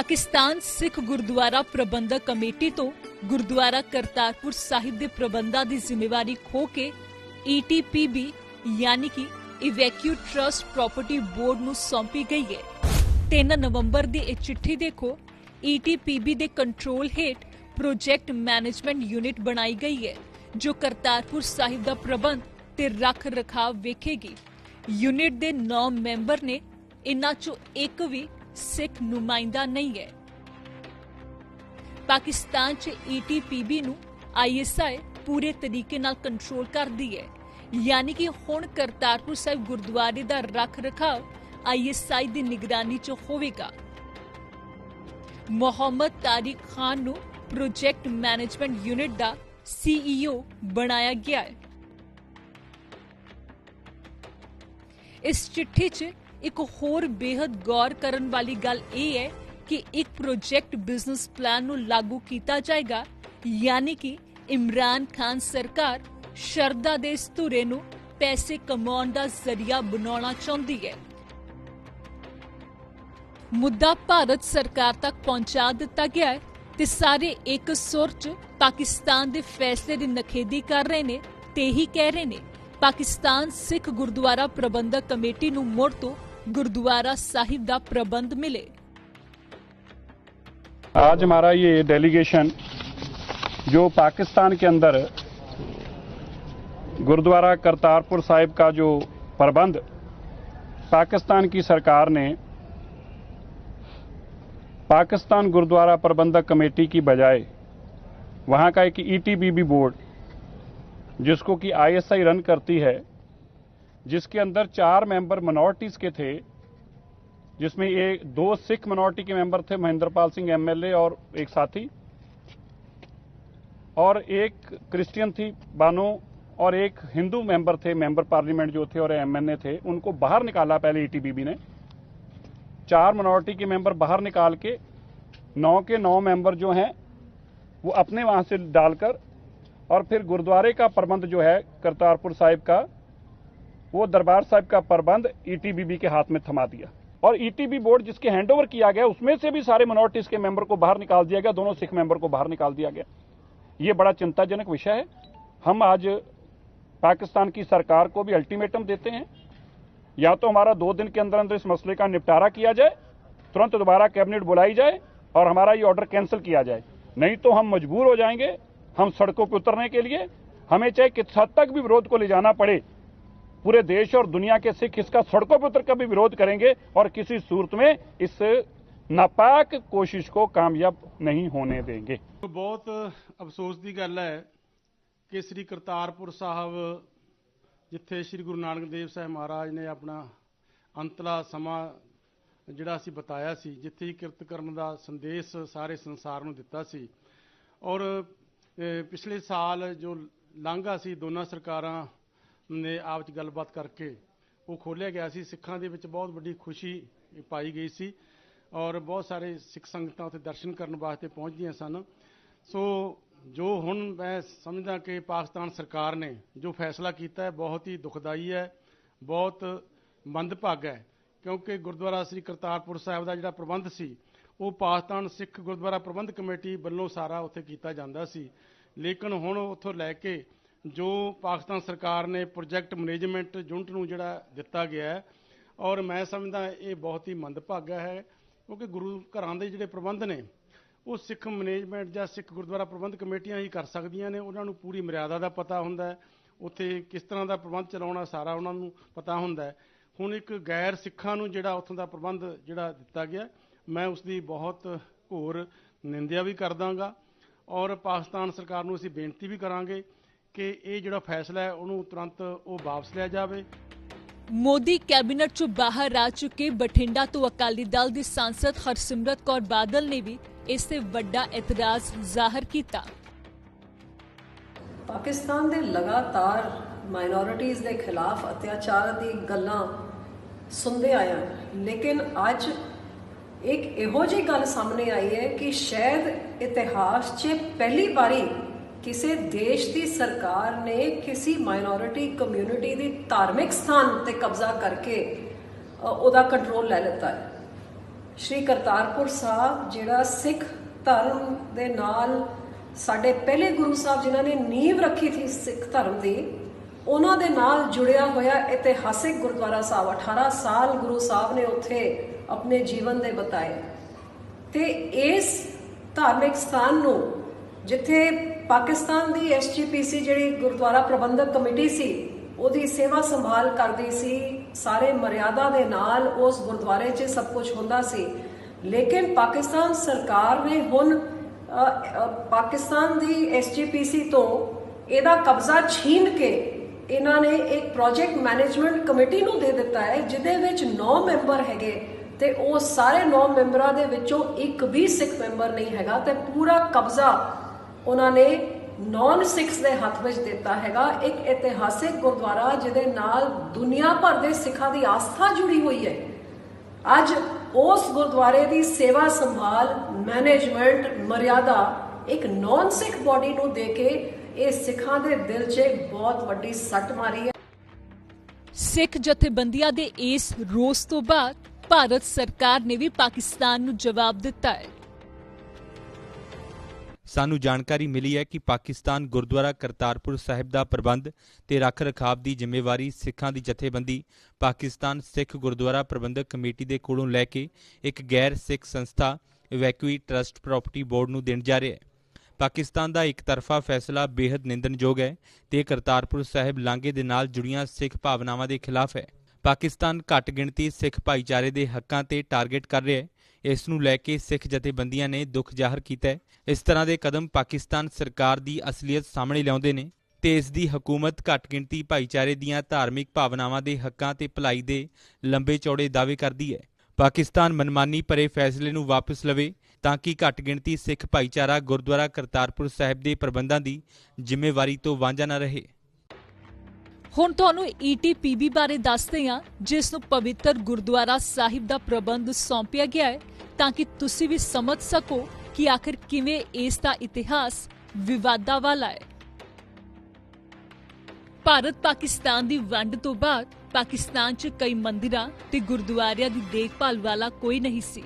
Pakistan Sikh Gurdwara Prabandhak committee ਤੋਂ ਗੁਰਦੁਆਰਾ ਕਰਤਾਰਪੁਰ ਸਾਹਿਬ ਦੇ ਪ੍ਰਬੰਧਾਂ ਦੀ ਜ਼ਿੰਮੇਵਾਰੀ ਖੋ ਕੇ ETPB ਯਾਨੀ ਕਿ ਇਵੈਕਿਊ ਟਰਸਟ ਪ੍ਰਾਪਰਟੀ ਬੋਰਡ ਨੂੰ ਸੌਂਪੀ ਗਈ ਹੈ। 3 ਨਵੰਬਰ ਦੀ ਇਹ ਚਿੱਠੀ ਦੇਖੋ ETPB ਦੇ ਕੰਟਰੋਲ ਹੇਠ ਪ੍ਰੋਜੈਕਟ ਮੈਨੇਜਮੈਂਟ ਯੂਨਿਟ ਬਣਾਈ ਗਈ ਹੈ, ਜੋ ਕਰਤਾਰਪੁਰ ਸਾਹਿਬ ਦਾ ਪ੍ਰਬੰਧ ਤੇ ਰੱਖ ਰਖਾਵ ਵੇਖੇਗੀ। ਯੂਨਿਟ ਦੇ 9 ਮੈਂਬਰ ਨੇ, ਇਨ੍ਹਾਂ ਚੋਂ ਇੱਕ ਵੀ ਸਿੱਖ ਨੁਮਾਇੰਦਾ ਨਹੀਂ ਹੈ। ਪਾਕਿਸਤਾਨ 'ਚ ETPB ਨੂੰ ISI ਪੂਰੇ ਤਰੀਕੇ ਨਾਲ ਕੰਟਰੋਲ ਕਰਦੀ ਹੈ। ਯਾਨੀ ਕਿ ਹੁਣ ਕਰਤਾਰਪੁਰ ਸਾਹਿਬ ਗੁਰਦੁਆਰੇ ਦਾ ਰੱਖ ਰਖਾਵ ISI ਦੀ ਨਿਗਰਾਨੀ 'ਚ ਹੋਵੇਗਾ। ਮੁਹੰਮਦ ਤਾਰਿਕ ਖਾਨ ਨੂੰ ਪ੍ਰੋਜੈਕਟ ਮੈਨੇਜਮੈਂਟ ਯੂਨਿਟ ਦਾ CEO ਬਣਾਇਆ ਗਿਆ ਹੈ। ਇਸ ਚਿੱਠੀ 'ਚ ਇੱਕ ਹੋਰ ਬੇहद ਗੌਰ ਕਰਨ ਵਾਲੀ ਗੱਲ ਇਹ ਹੈ ਕਿ ਇੱਕ ਪ੍ਰੋਜੈਕਟ ਬਿਜ਼ਨਸ ਪਲਾਨ ਨੂੰ ਲਾਗੂ ਕੀਤਾ ਜਾਏਗਾ, ਯਾਨੀ ਕਿ ਇਮਰਾਨ ਖਾਨ ਸਰਕਾਰ ਸ਼ਰਦਾ ਦੇ ਇਸ ਧੁਰੇ ਨੂੰ ਪੈਸੇ ਕਮਾਉਣ ਦਾ ਜ਼ਰੀਆ ਬਣਾਉਣਾ ਚਾਹੁੰਦੀ ਹੈ। ਮੁੱਦਾ ਭਾਰਤ ਸਰਕਾਰ ਤੱਕ ਪਹੁੰਚਾ ਦਿੱਤਾ ਗਿਆ ਹੈ ਤੇ ਸਾਰੇ ਇੱਕ ਸੁਰ 'ਚ ਪਾਕਿਸਤਾਨ ਦੇ ਫੈਸਲੇ ਦੀ ਨਖੇਦੀ ਕਰ ਰਹੇ ਨੇ ਤੇ ਹੀ ਕਹਿ ਰਹੇ ਨੇ, ਪਾਕਿਸਤਾਨ ਸਿੱਖ ਗੁਰਦੁਆਰਾ ਪ੍ਰਬੰਧਕ ਕਮੇਟੀ ਨੂੰ ਮੁੜ ਤੋਂ गुरुद्वारा साहिब दा प्रबंध मिले। आज हमारा ये डेलीगेशन जो पाकिस्तान के अंदर गुरुद्वारा करतारपुर साहिब का जो प्रबंध पाकिस्तान की सरकार ने पाकिस्तान गुरुद्वारा प्रबंधक कमेटी की बजाय वहाँ का एक ईटीबीबी बोर्ड जिसको कि आईएसआई रन करती है जिसके अंदर चार मेंबर मिनॉरिटीज के थे, जिसमें एक दो सिख मिनॉरिटी के मेंबर थे, महेंद्रपाल सिंह एमएलए और एक साथी, और एक क्रिश्चियन थी, बानो, और एक हिंदू मेंबर थे मेंबर पार्लियामेंट जो थे और एमएनए थे, उनको बाहर निकाला पहले ईटीबीबी ने। चार मिनॉरिटी के मेंबर बाहर निकाल के, नौ के नौ मेंबर जो हैं, वो अपने वहाँ से डालकर, और फिर गुरुद्वारे का प्रबंध जो है, करतारपुर साहिब का वो दरबार साहिब का प्रबंध ईटीबीबी के हाथ में थमा दिया। और ईटीबी बोर्ड जिसके हैंडओवर किया गया, उसमें से भी सारे मिनोरिटीज के मेंबर को बाहर निकाल दिया गया, दोनों सिख मेंबर को बाहर निकाल दिया गया। ये बड़ा चिंताजनक विषय है। हम आज पाकिस्तान की सरकार को भी अल्टीमेटम देते हैं। या तो हमारा दो दिन के अंदर अंदर इस मसले का निपटारा किया जाए, तुरंत दोबारा कैबिनेट बुलाई जाए और हमारा ये ऑर्डर कैंसिल किया जाए। नहीं तो हम मजबूर हो जाएँगे, हम सड़कों पर उतरने के लिए। हमें चाहे किस हद तक भी विरोध को ले जाना पड़े पूरे देश और दुनिया के सिख इसका सड़कों पर उतर कर भी विरोध करेंगे और किसी सूरत में इस नापाक कोशिश को कामयाब नहीं होने देंगे ਬਹੁਤ ਅਫਸੋਸ ਦੀ ਗੱਲ ਹੈ ਕਿ ਸ੍ਰੀ ਕਰਤਾਰਪੁਰ ਸਾਹਿਬ ਜਿੱਥੇ ਸ੍ਰੀ ਗੁਰੂ ਨਾਨਕ ਦੇਵ ਸਾਹਿਬ ਮਹਾਰਾਜ ਨੇ ਆਪਣਾ ਅੰਤਲਾ ਸਮਾਂ ਜਿਹੜਾ ਅਸੀਂ ਬਤਾਇਆ ਸੀ ਜਿੱਥੇ ਹੀ ਕਿਰਤ ਕਰਨ ਦਾ ਸੰਦੇਸ਼ ਸਾਰੇ ਸੰਸਾਰ ਨੂੰ ਦਿੱਤਾ ਸੀ ਔਰ ਅਹ, ਪਿਛਲੇ ਸਾਲ ਜੋ ਲਾਂਘਾ ਸੀ ਦੋਨਾਂ ਸਰਕਾਰਾਂ ਨੇ ਆਪ ਚ ਗੱਲਬਾਤ ਕਰਕੇ ਉਹ ਖੋਲਿਆ ਗਿਆ ਸੀ। ਸਿੱਖਾਂ ਦੇ ਵਿੱਚ ਬਹੁਤ ਵੱਡੀ ਖੁਸ਼ੀ ਪਾਈ ਗਈ ਸੀ ਔਰ ਬਹੁਤ ਸਾਰੇ ਸਿੱਖ ਸੰਗਤਾਂ ਉੱਥੇ ਦਰਸ਼ਨ ਕਰਨ ਵਾਸਤੇ ਪਹੁੰਚਦੀਆਂ ਸਨ। ਸੋ ਜੋ ਹੁਣ ਮੈਂ ਸਮਝਦਾ ਕਿ ਪਾਕਿਸਤਾਨ ਸਰਕਾਰ ਨੇ ਜੋ ਫੈਸਲਾ ਕੀਤਾ ਹੈ, ਬਹੁਤ ਹੀ ਦੁਖਦਾਈ ਹੈ, ਬਹੁਤ ਮੰਦਭਾਗਾ ਹੈ, ਕਿਉਂਕਿ ਗੁਰਦੁਆਰਾ ਸ੍ਰੀ ਕਰਤਾਰਪੁਰ ਸਾਹਿਬ ਦਾ ਜਿਹੜਾ ਪ੍ਰਬੰਧ ਸੀ, ਉਹ ਪਾਕਿਸਤਾਨ ਸਿੱਖ ਗੁਰਦੁਆਰਾ ਪ੍ਰਬੰਧ ਕਮੇਟੀ ਵੱਲੋਂ ਸਾਰਾ ਉੱਥੇ ਕੀਤਾ ਜਾਂਦਾ ਸੀ। ਲੇਕਿਨ ਹੁਣ ਉੱਥੋਂ ਲੈ ਕੇ ਜੋ ਪਾਕਿਸਤਾਨ ਸਰਕਾਰ ਨੇ ਪ੍ਰੋਜੈਕਟ ਮੈਨੇਜਮੈਂਟ ਯੂਨਿਟ ਨੂੰ ਜਿਹੜਾ ਦਿੱਤਾ ਗਿਆ ਹੈ, ਔਰ ਮੈਂ ਸਮਝਦਾ ਇਹ ਬਹੁਤ ਹੀ ਮੰਦਭਾਗਾ ਹੈ, ਕਿਉਂਕਿ ਗੁਰੂ ਘਰਾਂ ਦੇ ਜਿਹੜੇ ਪ੍ਰਬੰਧ ਨੇ, ਉਹ ਸਿੱਖ ਮੈਨੇਜਮੈਂਟ ਜਾਂ ਸਿੱਖ ਗੁਰਦੁਆਰਾ ਪ੍ਰਬੰਧ ਕਮੇਟੀਆਂ ਹੀ ਕਰ ਸਕਦੀਆਂ ਨੇ, ਉਹਨਾਂ ਨੂੰ ਪੂਰੀ ਮਰਿਆਦਾ ਦਾ ਪਤਾ ਹੁੰਦਾ ਹੈ, ਉੱਥੇ ਕਿਸ ਤਰ੍ਹਾਂ ਦਾ ਪ੍ਰਬੰਧ ਚਲਾਉਣਾ ਸਾਰਾ ਉਹਨਾਂ ਨੂੰ ਪਤਾ ਹੁੰਦਾ ਹੈ। ਹੁਣ ਇੱਕ ਗੈਰ ਸਿੱਖਾਂ ਨੂੰ ਜਿਹੜਾ ਉੱਥੋਂ ਦਾ ਪ੍ਰਬੰਧ ਜਿਹੜਾ ਦਿੱਤਾ ਗਿਆ, ਮੈਂ ਉਸ ਦੀ ਬਹੁਤ ਘੋਰ ਨਿੰਦਿਆ ਵੀ ਕਰਦਾਗਾ, ਔਰ ਪਾਕਿਸਤਾਨ ਸਰਕਾਰ ਨੂੰ ਅਸੀਂ ਬੇਨਤੀ ਵੀ ਕਰਾਂਗੇ ਕਿ ਇਹ ਜਿਹੜਾ ਫੈਸਲਾ ਹੈ ਉਹਨੂੰ ਤੁਰੰਤ ਉਹ ਵਾਪਸ ਲਿਆ ਜਾਵੇ। ਮੋਦੀ ਕੈਬਨਿਟ ਚੋਂ ਬਾਹਰ ਆ ਚੁੱਕੇ ਬਠਿੰਡਾ ਤੋਂ ਅਕਾਲੀ ਦਲ ਦੀ ਸਾਂਸਦ ਹਰਸਿਮਰਤ ਕੌਰ ਬਾਦਲ ਨੇ ਵੀ ਇਸ ਤੇ ਵੱਡਾ ਇਤਰਾਜ਼ ਜ਼ਾਹਰ ਕੀਤਾ। ਪਾਕਿਸਤਾਨ ਦੇ ਲਗਾਤਾਰ ਮਾਈਨੋਰਿਟੀਜ਼ ਦੇ ਖਿਲਾਫ ਅਤਿਆਚਾਰ ਦੀ ਗੱਲਾਂ ਸੁਣਦੇ ਆਏ ਹਾਂ ਲੇਕਿਨ ਅੱਜ ਇੱਕ ਇਹੋ ਜਿਹੀ ਗੱਲ ਸਾਹਮਣੇ ਆਈ ਹੈ ਕਿ ਸ਼ਾਇਦ ਇਤਿਹਾਸ 'ਚ ਪਹਿਲੀ ਵਾਰੀ ਕਿਸੇ ਦੇਸ਼ ਦੀ ਸਰਕਾਰ ਨੇ ਕਿਸੇ ਮਾਈਨੋਰਿਟੀ ਕਮਿਊਨਿਟੀ ਦੀ ਧਾਰਮਿਕ ਸਥਾਨ ਤੇ ਕਬਜ਼ਾ ਕਰਕੇ ਉਹਦਾ ਕੰਟਰੋਲ ਲੈ ਲਿੱਤਾ ਹੈ। ਸ਼੍ਰੀ ਕਰਤਾਰਪੁਰ ਸਾਹਿਬ, ਜਿਹੜਾ ਸਿੱਖ ਧਰਮ ਦੇ ਨਾਲ ਸਾਡੇ ਪਹਿਲੇ ਗੁਰੂ ਸਾਹਿਬ ਜਿਨ੍ਹਾਂ ਨੇ ਨੀਂਵ ਰੱਖੀ ਸੀ ਸਿੱਖ ਧਰਮ ਦੀ, ਉਹਨਾਂ ਦੇ ਨਾਲ ਜੁੜਿਆ ਹੋਇਆ ਇਤਿਹਾਸਿਕ ਗੁਰਦੁਆਰਾ ਸਾਹਿਬ 18 ਸਾਲ ਗੁਰੂ ਸਾਹਿਬ ਨੇ ਉੱਥੇ ਆਪਣੇ ਜੀਵਨ ਦੇ ਬਤਾਏ। ਤੇ ਇਸ ਧਾਰਮਿਕ ਸਥਾਨ ਨੂੰ ਜਿੱਥੇ ਪਾਕਿਸਤਾਨ ਦੀ ਐਸਜੀਪੀਸੀ ਜਿਹੜੀ ਗੁਰਦੁਆਰਾ ਪ੍ਰਬੰਧਕ ਕਮੇਟੀ ਸੀ ਉਹਦੀ ਸੇਵਾ ਸੰਭਾਲ ਕਰਦੀ ਸੀ ਸਾਰੇ ਮਰਿਆਦਾ ਦੇ ਨਾਲ ਉਸ ਗੁਰਦੁਆਰੇ 'ਚ ਸਭ ਕੁਝ ਹੁੰਦਾ ਸੀ। ਲੇਕਿਨ ਪਾਕਿਸਤਾਨ ਸਰਕਾਰ ਨੇ ਹੁਣ ਅ, ਅ, ਪਾਕਿਸਤਾਨ ਦੀ ਐਸਜੀਪੀਸੀ ਤੋਂ ਇਹਦਾ ਕਬਜ਼ਾ ਛੀਨ ਕੇ ਇਹਨਾਂ ਨੇ ਇੱਕ ਪ੍ਰੋਜੈਕਟ ਮੈਨੇਜਮੈਂਟ ਕਮੇਟੀ ਨੂੰ ਦੇ ਦਿੱਤਾ ਹੈ ਜਿਹਦੇ ਵਿੱਚ 9 ਮੈਂਬਰ ਹੈਗੇ ਤੇ ਉਹ ਸਾਰੇ 9 ਮੈਂਬਰਾਂ ਦੇ ਵਿੱਚੋਂ ਇੱਕ ਵੀ ਸਿੱਖ ਮੈਂਬਰ ਨਹੀਂ ਹੈਗਾ ਤੇ ਪੂਰਾ ਕਬਜ਼ਾ ਉਹਨਾਂ ਨੇ ਨੌਨ ਸਿੱਖਸ ਦੇ ਹੱਥ ਵਿੱਚ ਦਿੱਤਾ ਹੈਗਾ, ਇੱਕ ਇਤਿਹਾਸਿਕ ਗੁਰਦੁਆਰਾ ਜਿਹਦੇ ਨਾਲ ਦੁਨੀਆ ਭਰ ਦੇ ਸਿੱਖਾਂ ਦੀ ਆਸਥਾ ਜੁੜੀ ਹੋਈ ਹੈ। ਅੱਜ ਉਸ ਗੁਰਦੁਆਰੇ ਦੀ ਸੇਵਾ ਸੰਭਾਲ ਮੈਨੇਜਮੈਂਟ ਮਰਿਆਦਾ ਇੱਕ ਨੌਨ ਸਿੱਖ ਬਾਡੀ ਨੂੰ ਦੇ ਕੇ ਇਹ ਸਿੱਖਾਂ ਦੇ ਦਿਲ 'ਚ ਬਹੁਤ ਵੱਡੀ ਸੱਟ ਮਾਰੀ ਹੈ। ਸਿੱਖ ਜਥੇਬੰਦੀਆਂ ਦੇ ਇਸ ਰੋਸ ਤੋਂ ਬਾਅਦ ਭਾਰਤ ਸਰਕਾਰ ਨੇ ਵੀ ਪਾਕਿਸਤਾਨ ਨੂੰ ਜਵਾਬ ਦਿੱਤਾ ਹੈ। ਸਾਨੂੰ ਜਾਣਕਾਰੀ ਮਿਲੀ ਹੈ ਕਿ ਪਾਕਿਸਤਾਨ ਗੁਰਦੁਆਰਾ ਕਰਤਾਰਪੁਰ ਸਾਹਿਬ ਦਾ ਪ੍ਰਬੰਧ ਤੇ ਰੱਖ ਰਖਾਵ ਦੀ ਜ਼ਿੰਮੇਵਾਰੀ, ਸਿੱਖਾਂ ਦੀ ਜਥੇਬੰਦੀ, ਪਾਕਿਸਤਾਨ ਸਿੱਖ ਗੁਰਦੁਆਰਾ ਪ੍ਰਬੰਧਕ ਕਮੇਟੀ ਦੇ ਕੋਲੋਂ ਲੈ ਕੇ ਇੱਕ ਗੈਰ ਸਿੱਖ ਸੰਸਥਾ ਇਵੈਕੂਈ ਟਰਸਟ ਪ੍ਰਾਪਰਟੀ ਬੋਰਡ ਨੂੰ ਦੇਣ ਜਾ ਰਿਹਾ ਹੈ। ਪਾਕਿਸਤਾਨ ਦਾ ਇੱਕਤਰਫਾ ਫੈਸਲਾ ਬੇहद ਨਿੰਦਣਯੋਗ ਹੈ ਤੇ ਕਰਤਾਰਪੁਰ ਸਾਹਿਬ ਲਾਂਘੇ ਦੇ ਨਾਲ ਜੁੜੀਆਂ ਸਿੱਖ ਭਾਵਨਾਵਾਂ ਦੇ ਖਿਲਾਫ ਹੈ। ਪਾਕਿਸਤਾਨ ਘੱਟ ਗਿਣਤੀ ਸਿੱਖ ਭਾਈਚਾਰੇ ਦੇ ਹੱਕਾਂ ਤੇ ਟਾਰਗੇਟ ਕਰ ਰਿਹਾ ਹੈ। ਇਸ ਨੂੰ ਲੈ ਕੇ ਸਿੱਖ ਜਥੇਬੰਦੀਆਂ ਨੇ ਦੁੱਖ ਜ਼ਾਹਰ ਕੀਤਾ ਹੈ। ਇਸ ਤਰ੍ਹਾਂ ਦੇ ਕਦਮ ਪਾਕਿਸਤਾਨ ਸਰਕਾਰ ਦੀ ਅਸਲੀਅਤ ਸਾਹਮਣੇ ਲਿਆਉਂਦੇ ਨੇ ਤੇ ਇਸ ਦੀ ਹਕੂਮਤ ਘੱਟ ਗਿਣਤੀ ਭਾਈਚਾਰੇ ਦੀਆਂ ਧਾਰਮਿਕ ਭਾਵਨਾਵਾਂ ਦੇ ਹੱਕਾਂ ਤੇ ਭਲਾਈ ਦੇ ਲੰਬੇ ਚੌੜੇ ਦਾਅਵੇ ਕਰਦੀ ਹੈ। ਪਾਕਿਸਤਾਨ ਮਨਮਾਨੀ ਭਰੇ ਫੈਸਲੇ ਨੂੰ ਵਾਪਸ ਲਵੇ ਤਾਂ ਕਿ ਘੱਟ ਗਿਣਤੀ ਸਿੱਖ ਭਾਈਚਾਰਾ ਗੁਰਦੁਆਰਾ ਕਰਤਾਰਪੁਰ ਸਾਹਿਬ ਦੇ ਪ੍ਰਬੰਧਾਂ ਦੀ ਜ਼ਿੰਮੇਵਾਰੀ ਤੋਂ ਵਾਂਝਾ ਨਾ ਰਹੇ। ਹੁਣ ਤੁਹਾਨੂੰ ਈਟੀਪੀਬੀ ਬਾਰੇ ਦੱਸਦੇ ਹਾਂ, ਜਿਸ ਨੂੰ ਪਵਿੱਤਰ ਗੁਰਦੁਆਰਾ ਸਾਹਿਬ ਦਾ ਪ੍ਰਬੰਧ ਸੌਂਪਿਆ ਗਿਆ ਹੈ, ਤਾਂ ਕਿ ਤੁਸੀਂ ਵੀ ਸਮਝ ਸਕੋ ਕਿ ਆਖਿਰ ਕਿਵੇਂ ਇਸ ਦਾ ਇਤਿਹਾਸ ਵਿਵਾਦਾਂ ਵਾਲਾ ਹੈ। ਭਾਰਤ ਪਾਕਿਸਤਾਨ ਦੀ ਵੰਡ ਤੋਂ ਬਾਅਦ ਪਾਕਿਸਤਾਨ 'ਚ ਕਈ ਮੰਦਿਰਾਂ ਤੇ ਗੁਰਦੁਆਰਿਆਂ ਦੀ ਦੇਖਭਾਲ ਵਾਲਾ ਕੋਈ ਨਹੀਂ ਸੀ।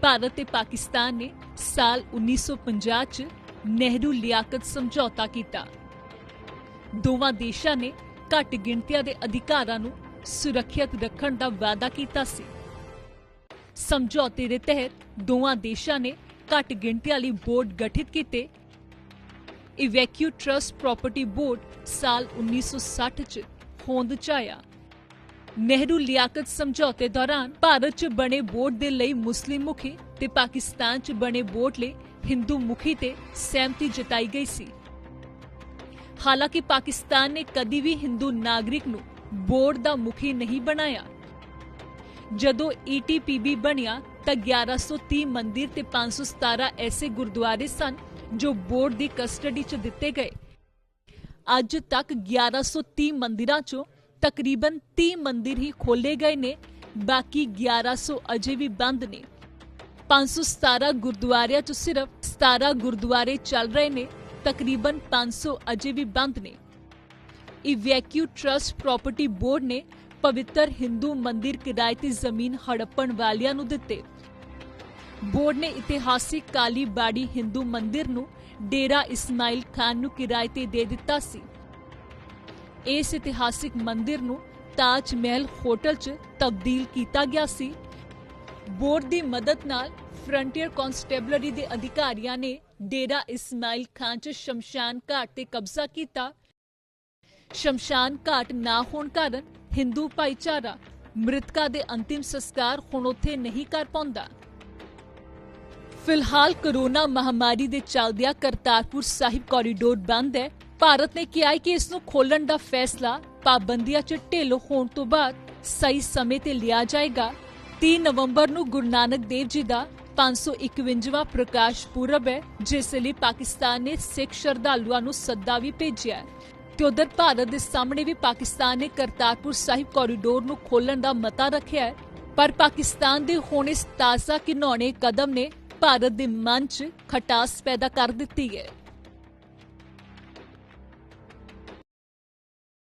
ਭਾਰਤ ਤੇ ਪਾਕਿਸਤਾਨ ਨੇ ਸਾਲ 1950 'ਚ ਨਹਿਰੂ ਲਿਆਕਤ ਸਮਝੌਤਾ ਕੀਤਾ। ਦੋਵਾਂ ਦੇਸ਼ਾਂ ਨੇ ਘੱਟ ਗਿਣਤੀਆਂ ਦੇ ਅਧਿਕਾਰਾਂ ਨੂੰ ਸੁਰੱਖਿਅਤ ਰੱਖਣ ਦਾ ਵਾਅਦਾ ਕੀਤਾ ਸੀ। ਸਮਝੌਤੇ ਦੇ ਤਹਿਤ ਦੋਵਾਂ ਦੇਸ਼ਾਂ ਨੇ ਘੱਟ ਗਿਣਤੀਆਂ ਲਈ ਬੋਰਡ ਗਠਿਤ ਕੀਤੇ। ਇਵੈਕਿਊ ਟਰਸਟ ਪ੍ਰਾਪਰਟੀ ਬੋਰਡ ਸਾਲ 1960 ਚ ਹੋਂਦ ਚ ਆਇਆ ਨਹਿਰੂ ਲਿਆਕਤ ਸਮਝੌਤੇ ਦੌਰਾਨ ਭਾਰਤ ਚ ਬਣੇ ਬੋਰਡ ਦੇ ਲਈ ਮੁਸਲਿਮ ਮੁਖੀ ਤੇ ਪਾਕਿਸਤਾਨ ਚ ਬਣੇ ਬੋਰਡ ਲਈ ਹਿੰਦੂ ਮੁਖੀ ਤੇ ਸਹਿਮਤੀ ਜਤਾਈ ਗਈ ਸੀ। ਹਾਲਾਂਕਿ ਪਾਕਿਸਤਾਨ ਨੇ ਕਦੀ ਵੀ ਹਿੰਦੂ ਨਾਗਰਿਕ ਨੂੰ ਬੋਰਡ ਦਾ ਮੁਖੀ ਨਹੀਂ ਬਣਾਇਆ। ਜਦੋਂ ਈਟੀਪੀਬੀ ਬਣਿਆ ਤਾਂ 1130 ਮੰਦਿਰ ਤੇ 517 ਐਸੇ ਗੁਰਦੁਆਰੇ ਸਨ ਜੋ ਬੋਰਡ ਦੀ ਕਸਟਡੀ 'ਚ ਦਿੱਤੇ ਗਏ। ਅੱਜ ਤੱਕ 1130 ਮੰਦਿਰਾਂ 'ਚੋਂ ਤਕਰੀਬਨ 30 ਮੰਦਿਰ ਹੀ ਖੋਲੇ ਗਏ ਨੇ, ਬਾਕੀ 1100 ਅਜੇ ਵੀ ਬੰਦ ਨੇ। 517 ਗੁਰਦੁਆਰਿਆਂ ਚ ਸਿਰਫ 17 ਗੁਰਦੁਆਰੇ ਚੱਲ ਰਹੇ ਨੇ ਤਕਰੀਬਨ 500 ਅਜੇ ਵੀ ਬੰਦ ਨੇ। ਇਵੈਕਿਊ ਟਰਸਟ ਪ੍ਰਾਪਰਟੀ ਬੋਰਡ ਨੇ ਪਵਿੱਤਰ ਹਿੰਦੂ ਮੰਦਿਰ ਕਿਰਾਏ ਜ਼ਮੀਨ ਹੜੱਪਣ ਵਾਲਿਆਂ ਨੂੰ ਦਿੱਤੇ। ਬੋਰਡ ਨੇ ਇਤਿਹਾਸਿਕ ਕਾਲੀ ਬਾੜੀ ਹਿੰਦੂ ਮੰਦਿਰ ਨੂੰ ਡੇਰਾ ਇਸਮਾਇਲ ਖਾਨ ਨੂੰ ਕਿਰਾਏ ਤੇ ਦੇ ਦਿੱਤਾ ਸੀ। ਇਸ ਇਤਿਹਾਸਿਕ ਮੰਦਿਰ ਨੂੰ ਤਾਜ ਮਹਿਲ ਹੋਟਲ 'ਚ ਤਬਦੀਲ ਕੀਤਾ ਗਿਆ ਸੀ। ਬੋਰਡ ਦੀ ਮਦਦ ਨਾਲ ਫਰੰਟੀਅਰ ਕਨਸਟੇਬਲਰੀ ਦੇ ਅਧਿਕਾਰੀਆਂ ਨੇ ਡੇਰਾ ਇਸਮਾਇਲ ਖਾਨ 'ਚ ਸ਼ਮਸ਼ਾਨ ਘਾਟ ਤੇ ਕਬਜ਼ਾ ਕੀਤਾ। ਸ਼ਮਸ਼ਾਨ ਘਾਟ ਨਾ ਹੋਣ ਕਾਰਨ ਹਿੰਦੂ ਭਾਈਚਾਰਾ ਮ੍ਰਿਤਕਾਂ ਦੇ ਅੰਤਿਮ ਸੰਸਕਾਰ ਹੁਣ ਉੱਥੇ ਨਹੀਂ ਕਰ ਪਾਉਂਦਾ। ਫਿਲਹਾਲ ਕਰੋਨਾ ਮਹਾਮਾਰੀ ਦੇ ਚੱਲਦਿਆਂ ਕਰਤਾਰਪੁਰ ਸਾਹਿਬ ਕੋਰੀਡੋਰ ਬੰਦ ਹੈ। ਭਾਰਤ ਨੇ ਕਿਹਾ ਹੈ ਕਿ ਇਸ ਨੂੰ ਖੋਲਣ ਦਾ ਫੈਸਲਾ ਪਾਬੰਦੀਆਂ 'ਚ ਢਿੱਲ ਹੋਣ ਤੋਂ ਬਾਅਦ ਸਹੀ ਸਮੇਂ ਤੇ ਲਿਆ ਜਾਏਗਾ। 3 ਨਵੰਬਰ ਨੂੰ ਗੁਰੂ ਨਾਨਕ ਦੇਵ ਜੀ ਦਾ 551ਵਾਂ ਪ੍ਰਕਾਸ਼ ਪੁਰਬ ਹੈ, ਜਿਸ ਲਈ ਪਾਕਿਸਤਾਨ ਨੇ ਸਿੱਖ ਸ਼ਰਧਾਲੂਆਂ ਨੂੰ ਸੱਦਾ ਵੀ ਭੇਜਿਆ ਹੈ। ਤੇ ਉਧਰ ਭਾਰਤ ਦੇ ਸਾਹਮਣੇ ਵੀ ਪਾਕਿਸਤਾਨ ਨੇ ਕਰਤਾਰਪੁਰ ਸਾਹਿਬ ਕੋਰੀਡੋਰ ਨੂੰ ਖੋਲਣ ਦਾ ਮਤਾ ਰੱਖਿਆ ਹੈ। ਪਰ ਪਾਕਿਸਤਾਨ ਦੇ ਹੁਣ ਇਸ ਤਾਜ਼ਾ ਘਿਨੌਣੇ ਕਦਮ ਨੇ ਭਾਰਤ ਦੇ ਮਨ 'ਚ ਖਟਾਸ ਪੈਦਾ ਕਰ ਦਿੱਤੀ ਹੈ।